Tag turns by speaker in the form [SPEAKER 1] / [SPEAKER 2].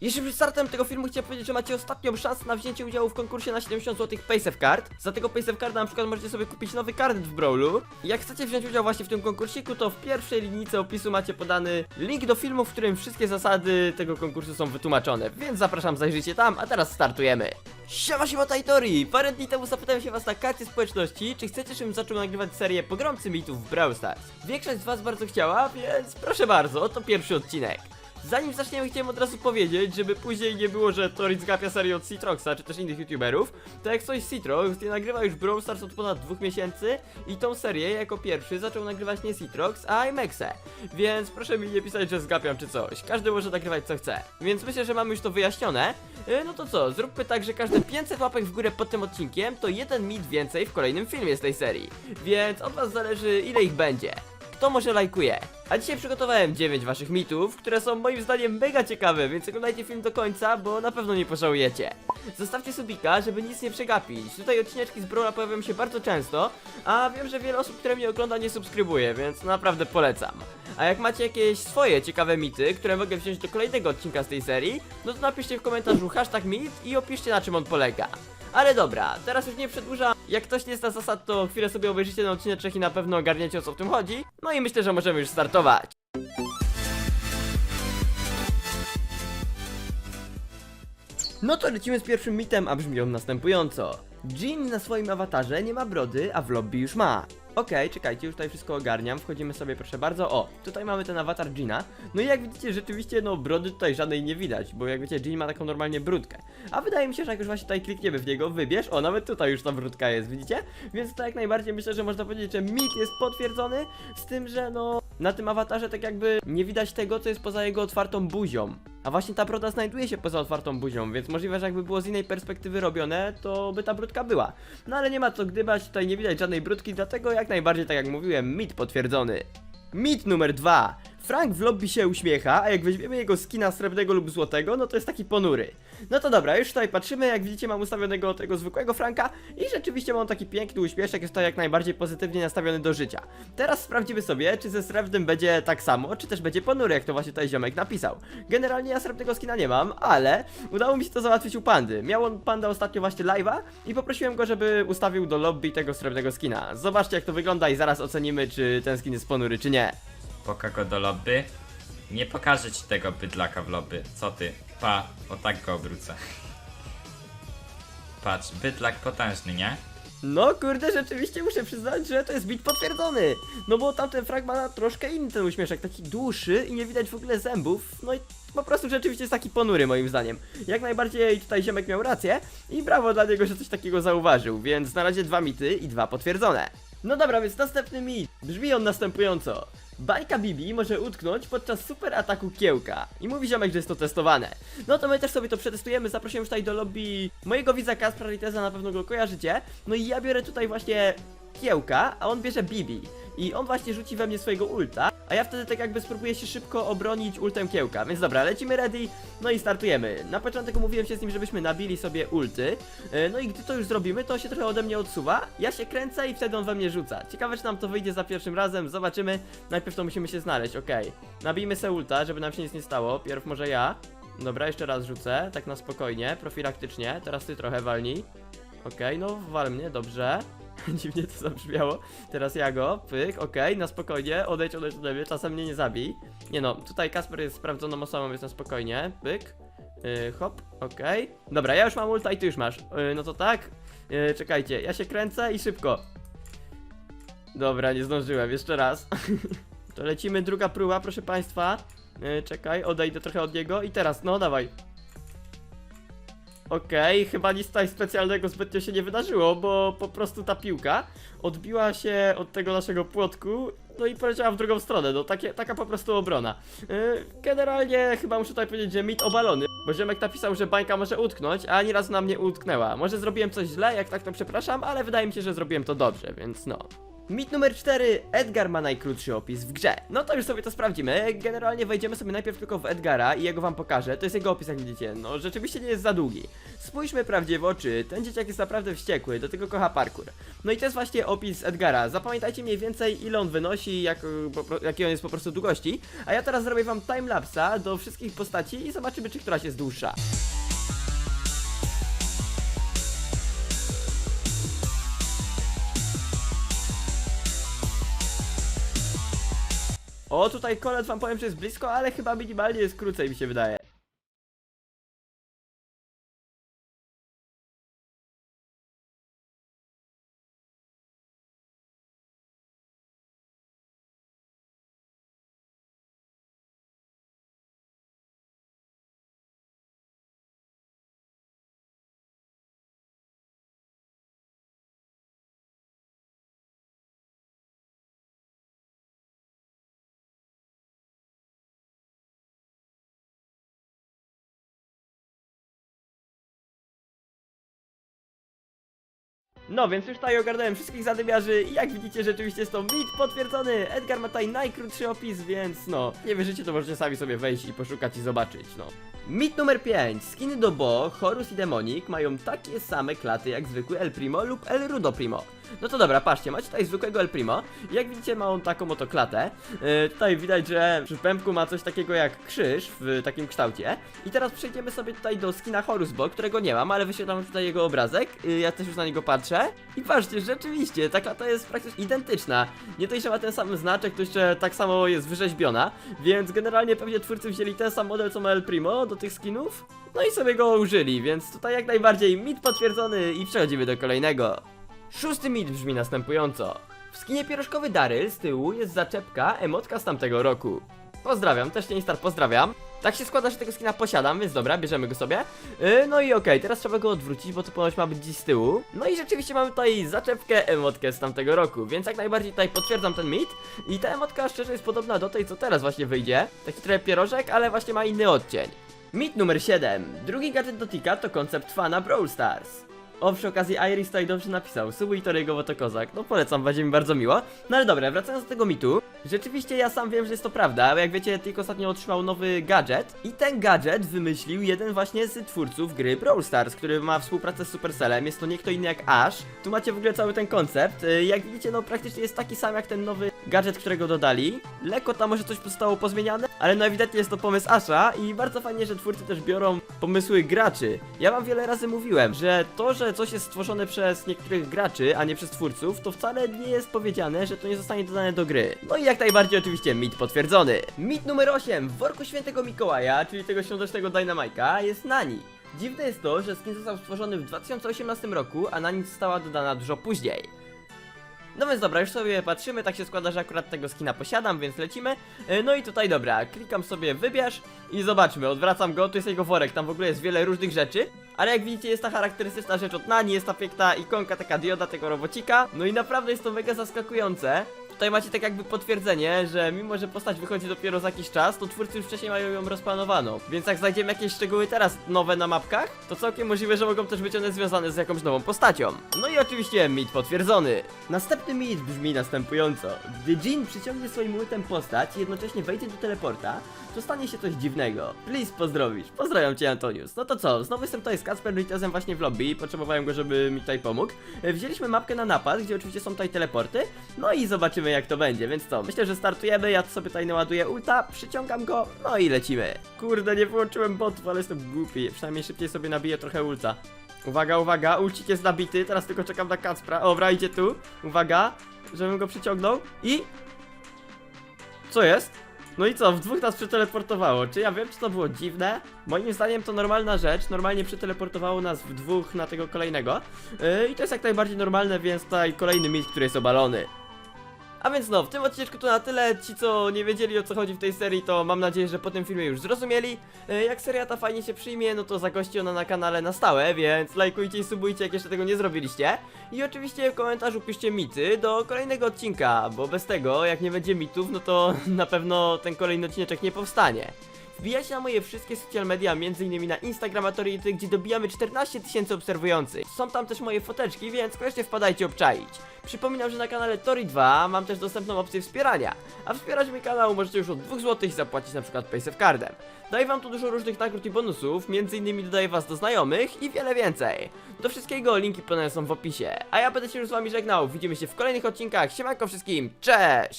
[SPEAKER 1] Jeszcze przed startem tego filmu chciałem powiedzieć, że macie ostatnią szansę na wzięcie udziału w konkursie na 70 zł Paysafe Card. Za tego Paysafe Carda na przykład możecie sobie kupić nowy karnet w Brawlu. Jak chcecie wziąć udział właśnie w tym konkursiku, to w pierwszej linijce opisu macie podany link do filmu, w którym wszystkie zasady tego konkursu są wytłumaczone. Więc zapraszam, zajrzyjcie tam, a teraz startujemy. Siema, siema Tajtori! Parę dni temu zapytałem się was na karcie społeczności, czy chcecie, żebym zaczął nagrywać serię pogromcy mitów w Brawl Stars. Większość z was bardzo chciała, więc proszę bardzo, oto pierwszy odcinek. Zanim zaczniemy, chciałem od razu powiedzieć, żeby później nie było, że Torit zgapia serię od Citroxa, czy też innych youtuberów, to jak coś Citrox nie nagrywa już Brawl Stars od ponad dwóch miesięcy i tą serię jako pierwszy zaczął nagrywać nie Citrox, a IMAXe. Więc proszę mi nie pisać, że zgapiam czy coś. Każdy może nagrywać co chce. Więc myślę, że mamy już to wyjaśnione. Yy, No to co, zróbmy tak, że każde 500 łapek w górę pod tym odcinkiem to jeden mit więcej w kolejnym filmie z tej serii. Więc od was zależy ile ich będzie. Kto może lajkuje? A dzisiaj przygotowałem 9 waszych mitów, które są moim zdaniem mega ciekawe, więc oglądajcie film do końca, bo na pewno nie pożałujecie. Zostawcie subika, żeby nic nie przegapić. Tutaj odcineczki z Brawla pojawiają się bardzo często, a wiem, że wiele osób, które mnie ogląda nie subskrybuje, więc naprawdę polecam. A jak macie jakieś swoje ciekawe mity, które mogę wziąć do kolejnego odcinka z tej serii, no to napiszcie w komentarzu hashtag mit i opiszcie na czym on polega. Ale dobra, teraz już nie przedłużam. Jak ktoś nie zna zasad, to chwilę sobie obejrzycie ten odcinek i na pewno ogarniecie o co w tym chodzi. No i myślę, że możemy już startować. No to lecimy z pierwszym mitem, a brzmi on następująco. Jean na swoim awatarze nie ma brody, a w lobby już ma. Okej, czekajcie, już tutaj wszystko ogarniam. Wchodzimy sobie, proszę bardzo. O, tutaj mamy ten awatar Gina. No i jak widzicie, rzeczywiście, no brody tutaj żadnej nie widać, bo jak wiecie, Jean ma taką normalnie brudkę. A wydaje mi się, że jak już właśnie tutaj klikniemy w niego, wybierz, o, nawet tutaj już ta brudka jest, widzicie? Więc to jak najbardziej myślę, że można powiedzieć, że mit jest potwierdzony, z tym, że no, na tym awatarze tak jakby nie widać tego, co jest poza jego otwartą buzią. A właśnie ta broda znajduje się poza otwartą buzią, więc możliwe, że jakby było z innej perspektywy robione, to by ta brudka była. No ale nie ma co gdybać, tutaj nie widać żadnej brudki, dlatego jak najbardziej, tak jak mówiłem, mit potwierdzony. Mit numer dwa. Frank w lobby się uśmiecha, a jak weźmiemy jego skina srebrnego lub złotego, no to jest taki ponury. No to dobra, już tutaj patrzymy, jak widzicie mam ustawionego tego zwykłego Franka i rzeczywiście mam taki piękny uśmieszek, jest to jak najbardziej pozytywnie nastawiony do życia. Teraz sprawdzimy sobie, czy ze srebrnym będzie tak samo, czy też będzie ponury, jak to właśnie tutaj ziomek napisał. Generalnie ja srebrnego skina nie mam, ale udało mi się to załatwić u Pandy. Miał on Panda ostatnio właśnie live'a i poprosiłem go, żeby ustawił do lobby tego srebrnego skina. Zobaczcie jak to wygląda i zaraz ocenimy, czy ten skin jest ponury, czy nie.
[SPEAKER 2] Poka go do lobby. Nie pokażę ci tego bydlaka w lobby. Co ty? Pa, o tak go obrócę. Patrz, bydlak potężny, nie?
[SPEAKER 1] No kurde, rzeczywiście muszę przyznać, że to jest bit potwierdzony. No bo tamten frag ma troszkę inny ten uśmieszek, taki dłuższy i nie widać w ogóle zębów. No i po prostu rzeczywiście jest taki ponury moim zdaniem. Jak najbardziej tutaj ziomek miał rację i brawo dla niego, że coś takiego zauważył, więc na razie dwa mity i dwa potwierdzone. No dobra, więc następny mit. Brzmi on następująco. Bajka Bibi może utknąć podczas super ataku kiełka. I mówi ziomek, że jest to testowane. No to my też sobie to przetestujemy. Zaprosiłem już tutaj do lobby mojego widza Kaspra Riteza, na pewno go kojarzycie. No i ja biorę tutaj właśnie kiełka, a on bierze Bibi. I on właśnie rzuci we mnie swojego ulta, a ja wtedy tak jakby spróbuję się szybko obronić ultem kiełka. Więc dobra, lecimy ready, no i startujemy. Na początek umówiłem się z nim, żebyśmy nabili sobie ulty. E, No i gdy to już zrobimy, to on się trochę ode mnie odsuwa. Ja się kręcę i wtedy on we mnie rzuca. Ciekawe, czy nam to wyjdzie za pierwszym razem, zobaczymy. Najpierw to musimy się znaleźć, okej. Nabijmy se ulta, żeby nam się nic nie stało. Pierw może ja. Dobra, jeszcze raz rzucę, tak na spokojnie, profilaktycznie. Teraz ty trochę walnij. Okej, no wal mnie, dobrze. Dziwnie to zabrzmiało. Teraz ja go, pyk, okej, na spokojnie, odejdź, odejdź ode mnie, czasem mnie nie zabij. Nie no, tutaj Kasper jest sprawdzoną osobą, więc na spokojnie, pyk. Yy, hop, okej. Dobra, ja już mam ulta i ty już masz. Yy, no to tak. Yy, czekajcie, ja się kręcę i szybko. Dobra, nie zdążyłem, jeszcze raz. to lecimy, druga próba, proszę państwa. Yy, czekaj, odejdę trochę od niego i teraz, no dawaj. Okej, chyba nic tutaj specjalnego zbytnio się nie wydarzyło, bo po prostu ta piłka odbiła się od tego naszego płotku, no i poleciała w drugą stronę, no takie, taka po prostu obrona. Yy, generalnie chyba muszę tutaj powiedzieć, że mit obalony, bo Ziemek napisał, że bańka może utknąć, a ani razu nam nie utknęła. Może zrobiłem coś źle, jak tak to przepraszam, ale wydaje mi się, że zrobiłem to dobrze, więc no. Mit numer 4. Edgar ma najkrótszy opis w grze. No to już sobie to sprawdzimy. Generalnie wejdziemy sobie najpierw tylko w Edgara i jego wam pokażę. To jest jego opis, jak widzicie. No rzeczywiście nie jest za długi. Spójrzmy prawdzie w oczy. Ten dzieciak jest naprawdę wściekły, do tego kocha parkour. No i to jest właśnie opis Edgara. Zapamiętajcie mniej więcej ile on wynosi, jak, po, jakiej on jest po prostu długości. A ja teraz zrobię wam timelapsa do wszystkich postaci i zobaczymy, czy któraś jest dłuższa. O, tutaj kolet wam powiem, że jest blisko, ale chyba minimalnie jest krócej, mi się wydaje. No, więc już tutaj ogarnąłem wszystkich zadymiarzy i jak widzicie, rzeczywiście jest to mit potwierdzony. Edgar ma tutaj najkrótszy opis, więc no, nie wierzycie, to możecie sami sobie wejść i poszukać i zobaczyć, no. Mit numer 5. Skiny do Bo, Horus i Demonic mają takie same klaty jak zwykły El Primo lub El Rudo Primo. No to dobra, patrzcie, macie tutaj zwykłego El Primo. Jak widzicie, ma on taką oto klatę. Yy, tutaj widać, że przy pępku ma coś takiego jak krzyż w takim kształcie. I teraz przejdziemy sobie tutaj do skina Horus Bo, którego nie mam, ale wyświetlam tutaj jego obrazek. Yy, ja też już na niego patrzę. I patrzcie, rzeczywiście, ta klata jest praktycznie identyczna. Nie dość, że ma ten sam znaczek, to jeszcze tak samo jest wyrzeźbiona. Więc generalnie pewnie twórcy wzięli ten sam model co ma El Primo do tych skinów. No i sobie go użyli, więc tutaj jak najbardziej mit potwierdzony i przechodzimy do kolejnego. Szósty mit brzmi następująco. W skinie pierożkowy Daryl z tyłu jest zaczepka emotka z tamtego roku. Pozdrawiam, też nie star pozdrawiam. Tak się składa, że tego skina posiadam, więc dobra, bierzemy go sobie. Yy, no i okej, teraz trzeba go odwrócić, bo to ponoć ma być gdzieś z tyłu. No i rzeczywiście mamy tutaj zaczepkę emotkę z tamtego roku, więc jak najbardziej tutaj potwierdzam ten mit. I ta emotka szczerze jest podobna do tej, co teraz właśnie wyjdzie. Taki trochę pierożek, ale właśnie ma inny odcień. Mit numer 7. Drugi gadżet dotyka to koncept fana Brawl Stars. O, przy okazji Iris tutaj dobrze napisał, subuj to jego to kozak. No polecam, będzie mi bardzo miło. No ale dobra, wracając do tego mitu. Rzeczywiście ja sam wiem, że jest to prawda, bo jak wiecie, tylko ostatnio otrzymał nowy gadżet. I ten gadżet wymyślił jeden właśnie z twórców gry Brawl Stars, który ma współpracę z Supercellem. Jest to nie kto inny jak Ash. Tu macie w ogóle cały ten koncept. Y, Jak widzicie, no praktycznie jest taki sam jak ten nowy gadżet, którego dodali. Lekko tam może coś zostało pozmieniane, ale no ewidentnie jest to pomysł Asha i bardzo fajnie, że twórcy też biorą pomysły graczy. Ja wam wiele razy mówiłem, że to, że coś jest stworzone przez niektórych graczy, a nie przez twórców, to wcale nie jest powiedziane, że to nie zostanie dodane do gry. No i jak najbardziej oczywiście mit potwierdzony. Mit numer 8. W worku świętego Mikołaja, czyli tego świątecznego Dynamajka, jest Nani. Dziwne jest to, że skin został stworzony w 2018 roku, a Nani została dodana dużo później. No więc dobra, już sobie patrzymy, tak się składa, że akurat tego skina posiadam, więc lecimy. E, No i tutaj dobra, klikam sobie wybierz i zobaczmy, odwracam go, tu jest jego worek, tam w ogóle jest wiele różnych rzeczy. Ale jak widzicie jest ta charakterystyczna rzecz od Nani, jest ta piękna ikonka, taka dioda tego robocika. No i naprawdę jest to mega zaskakujące. Tutaj macie tak jakby potwierdzenie, że mimo, że postać wychodzi dopiero za jakiś czas, to twórcy już wcześniej mają ją rozplanowaną. Więc jak znajdziemy jakieś szczegóły teraz nowe na mapkach, to całkiem możliwe, że mogą też być one związane z jakąś nową postacią. No i oczywiście mit potwierdzony. Następny mit brzmi następująco. Gdy Jin przyciągnie swoim ultem postać i jednocześnie wejdzie do teleporta, to stanie się coś dziwnego. Please pozdrowisz. Pozdrawiam cię Antonius. No to co, znowu jestem tutaj z Kacper Ritezem właśnie w lobby, potrzebowałem go, żeby mi tutaj pomógł. E, Wzięliśmy mapkę na napad, gdzie oczywiście są tutaj teleporty, no i zobaczymy jak to będzie, więc co, myślę, że startujemy, ja sobie tutaj naładuję ulta, przyciągam go, no i lecimy. Kurde, nie wyłączyłem botów, ale jestem głupi, przynajmniej szybciej sobie nabiję trochę ulta. Uwaga, uwaga, ulcik jest nabity, teraz tylko czekam na Kacpra, dobra, idzie tu, uwaga, żebym go przyciągnął i... Co jest? No i co, w dwóch nas przeteleportowało. Czy ja wiem, czy to było dziwne? Moim zdaniem to normalna rzecz. Normalnie przeteleportowało nas w dwóch na tego kolejnego. Yy, I to jest jak najbardziej normalne, więc tutaj kolejny mit, który jest obalony. A więc no, w tym odcinku to na tyle. Ci, co nie wiedzieli o co chodzi w tej serii, to mam nadzieję, że po tym filmie już zrozumieli. E, Jak seria ta fajnie się przyjmie, no to zagości ona na kanale na stałe, więc lajkujcie i subujcie, jak jeszcze tego nie zrobiliście. I oczywiście w komentarzu piszcie mity do kolejnego odcinka, bo bez tego, jak nie będzie mitów, no to na pewno ten kolejny odcineczek nie powstanie. Wbijajcie na moje wszystkie social media, m.in. na Instagrama Tority, gdzie dobijamy 14 tysięcy obserwujących. Są tam też moje foteczki, więc koniecznie wpadajcie obczaić. Przypominam, że na kanale Tori 2 mam też dostępną opcję wspierania, a wspierać mój kanał możecie już od 2 zł i zapłacić na przykład PaySafeCardem. Daję wam tu dużo różnych nagród i bonusów, m.in. dodaję was do znajomych i wiele więcej. Do wszystkiego linki podane są w opisie. A ja będę się już z wami żegnał, widzimy się w kolejnych odcinkach, siemanko wszystkim, cześć!